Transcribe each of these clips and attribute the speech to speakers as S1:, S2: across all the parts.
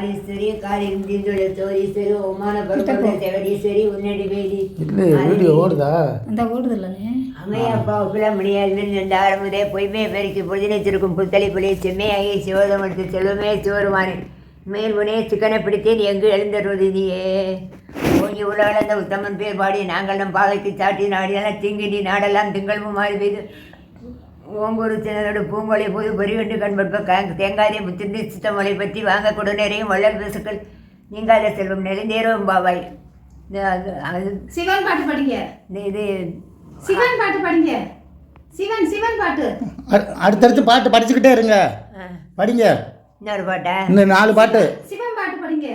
S1: காளீஸ்வரி ஜெகதீஸ்வரி உன்னடி
S2: வீடியோ ஓடுதா?
S3: அந்த ஓடுது
S1: அம்மையப்பா இந்த ஆரம்பதே பொய்மை பெருக்கி புதினச்சிருக்கும் புத்தளி புலி செம்மையாகி சிவதம் எடுத்து செல்வமே சிவருமானே மேல் முனே சிக்கனை பிடித்தேன் எங்கு எழுந்தருவது நீயே? ஓங்கி உலகளந்த உத்தமன் பேர் பாடி நாங்கள் நம் சாட்டி நாடியெல்லாம் திங்கிடி நாடெல்லாம் திங்களும் மாறி பெய்து ஓங்கூர் சின்னதோடு பூங்கொலை போது பொறிவெண்டு கண்பட்ப க தேங்காதே புத்திருந்து சித்தமொழி பற்றி வாங்க கொடுநேரையும் வள்ளல் பேசுக்கள். நீங்காத செல்வம் நெடுந்தேரும் பாவாய்
S3: சிவன் பாட்டு படிங்க.
S1: இது.
S3: சிவன் பாட்டு படிங்க. சிவன் சிவன் பாட்டு.
S2: அடுத்தடுத்து பாட்டு படிச்சுக்கிட்டே இருங்க. படிங்க.
S1: இன்னொரு பாட்டா?
S2: இந்த நாலு பாட்டு.
S3: சிவன் பாட்டு படிங்க.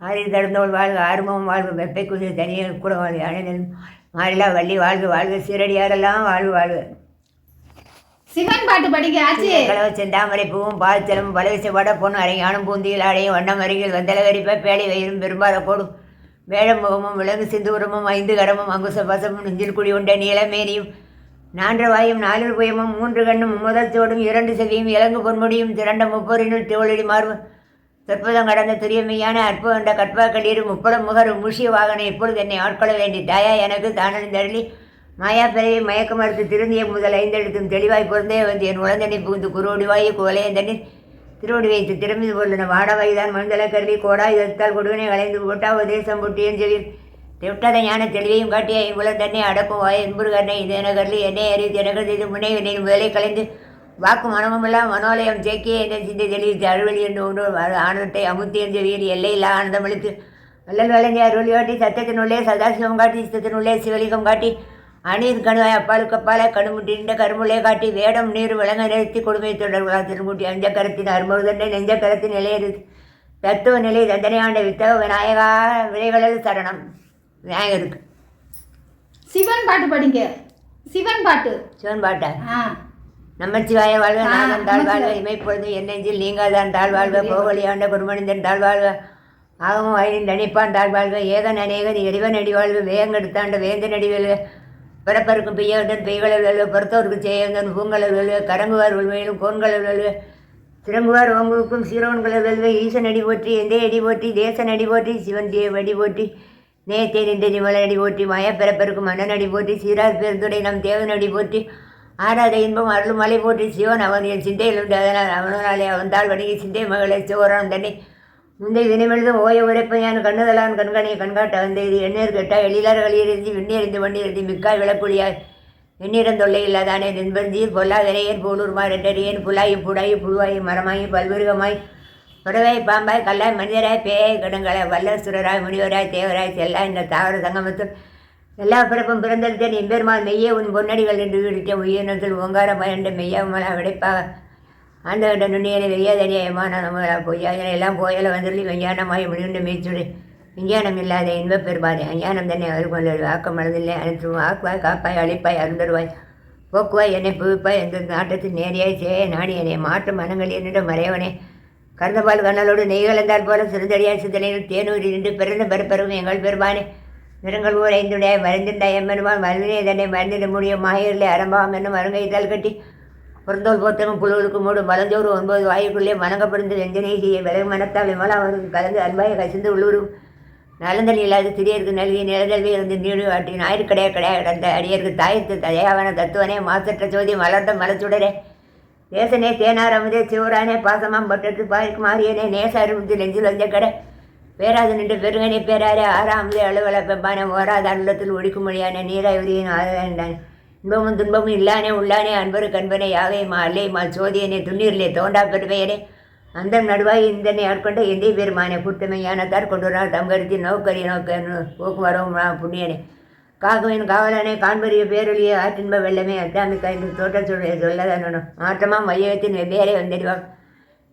S1: ஆறி தடுந்தோள் வாழ்க ஆர்வம் வாழ்க வெப்பை குதிரை தனியாக கூட வாழ்க அணைதல் மாறிலா வள்ளி வாழ்க வாழ்க சீரடியாரெல்லாம் வாழ்க வாழ்க.
S3: சிவன் பாட்டு படிங்க ஆச்சி.
S1: கலவ செந்தாமரை பூவும் பாய்ச்சலும் பலவிசை வட பொண்ணு அரையானும் பூந்தியில் அடையும் வண்ணம் அருகில் வந்தலவரிப்ப பேழை வயிறும் பெரும்பால கோடும் வேழமுகமும் விலங்கு சிந்தூரமும் ஐந்து கரமும் அங்குச பசமும் நெஞ்சில் குடி உண்ட நீலமேனியும் நான்கு வாயும் நாலு புயமும் மூன்று கண்ணும் முதல் சோடும் இரண்டு செவியும் இலங்கு பொன்முடியும் திரண்ட முப்பொறினுள் தோழடி மார்பும் சொற்பதம் கடந்த துரியமையான அற்புதண்ட கற்பா களீரும் முப்படம் முகர் முஷிய வாகனம் இப்பொழுது என்னை ஆட்கொள்ள வேண்டி தாயா எனக்கு தானறிந்தருளி மாயா பிறவி மயக்க மறுத்து திருந்திய முதல் ஐந்தெழுத்தும் தெளிவாய் பொருந்தே வந்து என் உழந்தனை புகுந்து குருவடி வாயு குவலையந்தனி திருவடி வைத்து திரும்பி கொள்ளன வாடவாய்தான் வயதான் மந்தல கருவி கோடாய் எத்தால் கொடுவினை வளைந்து போட்டா உதேசம் புட்டியன் செவில் தெட்டத ஞான தெளிவையும் காட்டிய இவ்வளவு தன்னை அடக்கும் வாய் என்புருகனை இது என கருளி என்னை அறிவித்து எனக்கு இது முனை வினை முதலை கலைந்து வாக்கு மனமுமெல்லாம் மனோலயம் சேக்கிய என்ன சிந்தை தெளிவித்து அறுவலி என்று ஒன்று ஆனந்தத்தை அமுத்தி என்று வீடு எல்லையில்லா ஆனந்தம் அளித்து. வள்ளல் வளைஞ்சி அருளி காட்டி சத்தத்தினுள்ளே சதாசிவம் காட்டி சித்தத்தினுள்ளே சிவலிங்கம் காட்டி அநீர் கணுவாய் அப்பாலுக்கு அப்பால கணுமுட்டின்ற கருமுள்ளே காட்டி வேடம் நீர் விளங்க நிறுத்தி கொடுமை தொடர்புகளா திருமூட்டி அஞ்ச கரத்தின் அருமருதண்டை நெஞ்ச கரத்தின் நிலையது தத்துவ நிலை தண்டனையாண்ட வித்தக விநாயகா வினைகளில் சரணம். விநாயகருக்கு.
S3: சிவன் பாட்டு படிங்க. சிவன் பாட்டு.
S1: சிவன் பாட்டா? நமச்சிவாய வாழ்க தாழ்வாழ்க
S3: நமச்சிவாய.
S1: இமைப்பொழுது என் நெஞ்சில் நீங்காதான் தாழ்வாழ்க போகலியாண்ட குருமனிதன் தாழ்வாழ்க ஆகமும் வயலின் தனிப்பான் தாழ்வாழ்க ஏகன் அநேகன் இறைவன் அடிவாழ்வு வேங்கெடுத்தாண்ட வேந்தன் அடிவெல்க பிறப்பருக்கும் பெய்யவன் பெய்களல் வெல்வ பொறுத்தவருக்கு செய்யவன் பூங்கலல் வெல்வ கரங்குவார் உள்மையிலும் கோன்களல் வெல்வ சிறங்குவார் ஓங்குவுக்கும் சீரோன்களல் வெல்வ ஈசன் அடி போற்றி எந்தே அடி போற்றி தேசன் அடி போற்றி சிவன் தேவ அடி போற்றி நேத்தே நின்ற நிமலன் அடி போற்றி மாயா பிறப்பருக்கும் மன்னன் அடி போற்றி சீரார் பெருந்துடை நம் தேவன் அடி போற்றி ஆராத இன்பம் அருள் மலை போற்றி சிவன் அவன் என் சிந்தையில் உண்டு அதனால் அவனாலே அவன்தாள் வணங்கி சிந்தை மகளை சிவரான் தன்னை முந்தை வினைமெழுதும் ஓய உரைப்பையான் கண்ணுதலான் கண்கனை கண்காட்ட வந்த இது எண்ணீர் கேட்டால் எழிலார் வழியிருந்து விண்ணேறிந்து வண்டியறிந்து மிக்காய் விளக்குழியாய். எண்ணிறந்தொல்லை தொல்லை இல்லாதானே நண்பர்ந்தீர் பொல்லா விரையன் போலூர்மார் என்றறியேன் புலாயி புடாயி புழுவாயி மரமாயி பல்விருகமாய்? புறவை பாம்பாய் கல்லாய் மனிதராய் பேயாய் கடங்களாய் வல்லசுரராய் முனிவராய் தேவராய் செல்லா இந்த தாவர சங்கமத்தில் எல்லா பிறப்பும் பிறந்தெடுத்தேன் எம்பெருமான் மெய்யே உன் பொன்னடிகள் என்று விழித்த உயிரினத்தில் ஓங்கார பயண்ட மெய்யாமலா விடைப்பாக ஆண்டவண்ட நுண்ணியனை வெய்யாதனியமான பொய்யாதனை எல்லாம் போயல வந்துள்ளி விஞ்ஞானமாய் முடிவுண்டு மீச்சுடு விஞ்ஞானம் இல்லாத இன்பப் பெருமானே அஞ்ஞானம் தன்னை அவர்கொண்டது ஆக்கம் மனதில்லை அனைத்தும் ஆக்குவாய் காப்பாய் அழிப்பாய் அருந்தருவாய். போக்குவாய் என்னை புவிப்பாய் எந்த நாட்டத்தில் நேரியாய் சேய நாடி என்னை மாற்று மனங்கள் என்னிடம் மறையவனே கருந்தபால் கண்ணலோடு நெய் கலந்தால் போல சிறுதடியாய் சிந்தனையில் தேனூரி நின்று பிறந்த பெருப்பெரும் எங்கள் பெருமானே. நிறங்கள் ஊர் ஐந்துடைய மருந்துண்டாய் எம்பெருமான் மருந்தினை தன்னை மருந்திட முடியும். மாயரிலே அரம்பாம் என்னும் அருங்கைத்தால் கட்டி புறந்தோல் போத்தகம் புழுவுக்கு மூடும் மலஞ்சோறு ஒன்பது வாயுக்குள்ளே வணங்கப்படுந்து நெஞ்சனை செய்ய விலகு மனத்தால் விமலா அவருக்கு கலந்து அன்பாய கசிந்து உள்ளூரும் நலந்தல் இல்லாத சிறியருக்கு நல்கிய நிலதல்வி இருந்து நீடு ஆற்றி ஞாயிற்கடையா கடையா கிடந்த அடியருக்கு தாயத்து தயாவான தத்துவனே மாசற்ற ஜோதி மலர்ந்த மலச்சுடரே. தேசனே தேனார் அமுதே சிவரானே பாசமாம் பட்டத்து பாய்க்கு மாறியனே நேச அருமுத்து நெஞ்சில் வந்த கடை. பேராது நின்று பெருங்கனே பேராரே ஆறாமதே அலுவல பெம்பானே ஓராத அருளத்தில் ஒழிக்கும் மொழியான நீராய் உரியன் ஆதாண்டான் இன்பமும் துன்பமும் இல்லானே உள்ளானே அன்பரு கண்பனே யாவே மா அல்லே மா சோதியனே துண்ணீரிலே தோண்டா பெருமையனே அந்த நடுவாய் இந்தனை ஆட்கொண்ட எந்தை பெருமானே புத்தமையானத்தார் கொண்டுறார் வரா கருத்தி நோக்கரிய நோக்க போக்குவரம் புண்ணியனே. காகவின் காவலனை காண்பரிய பேரொழிய ஆற்றின்ப வெள்ளமே அத்தாமிக்கா என்று தோட்ட சொல்ல சொல்லதானனும் மாற்றமாம் வையகத்தின் வெவ்வேறே வந்திடுவான்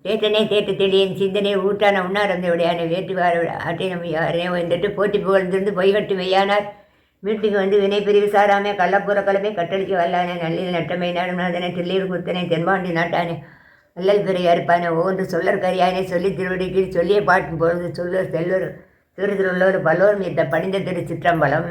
S1: தேட்டனே தேட்டு தெளியன் சிந்தனை ஊட்டான உண்ணார் விடையான வேட்டு வார ஆட்டினம் யாரே வந்துட்டு போட்டி புகழ்ந்திருந்து பொய்கட்டு மெய்யானார். வீட்டுக்கு வந்து வினை பிரிவு சாராமே கள்ளப்புற கலப்பை கட்டளிக்கு வல்லானே நல்லில் நட்டமை நடுநாதனை தில்லீர் குத்தனை தென்பாண்டி நாட்டானே. அல்லல் பெரியாருப்பானே ஒவ்வொன்று சொல்லர் கரியானே சொல்லி திருவடிக்கு சொல்லியே பாட்டும் பொழுது சொல்லர் செல்லூர் சிறு திருவள்ளூர் பல்லோர் மீத்த பணிந்த திரு சிற்றம்பலம்